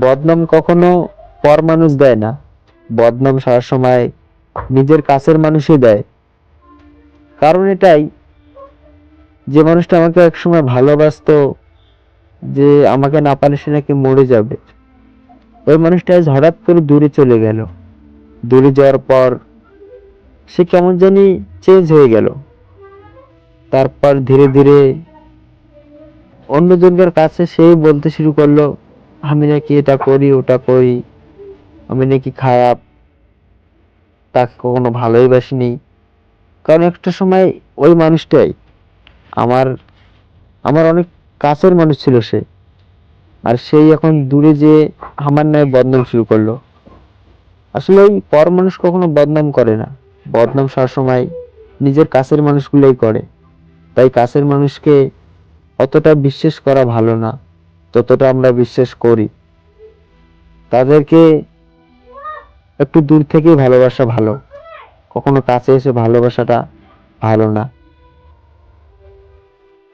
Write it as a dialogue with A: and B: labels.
A: বদনাম কখনো পর মানুষ দেয় না। বদনাম সারা সময় নিজের কাছের মানুষই দেয়। কারণ এটাই, যে মানুষটা আমাকে একসময় ভালোবাসতো, যে আমাকে না পারে সে নাকি মরে যাবে। ওই মানুষটা আজ হঠাৎ করে দূরে চলে গেল। দূরে যাওয়ার পর সে কেমন জানি চেঞ্জ হয়ে গেল। তারপর ধীরে ধীরে অন্যজনকার কাছে সেই বলতে শুরু করল আমি নাকি এটা করি, ওটা করি। আমি নাকি খারাপ। তাকে কখনো ভালোই বাসিনি। কারণ একটা সময় ওই মানুষটাই আমার আমার অনেক কাছের মানুষ ছিল সে। আর সেই এখন দূরে যে আমার নামে বদনাম শুরু করল। আসলে ওই পর মানুষ কখনো বদনাম করে না। বদনাম সবসময় নিজের কাছের মানুষগুলোই করে। তাই কাছের মানুষকে অতটা বিশ্বাস করা ভালো না। ততটা আমরা বিশ্বাস করি। তাদেরকে একটু দূর থেকেই ভালোবাসা ভালো। কখনো কাছে এসে ভালোবাসাটা ভালো না।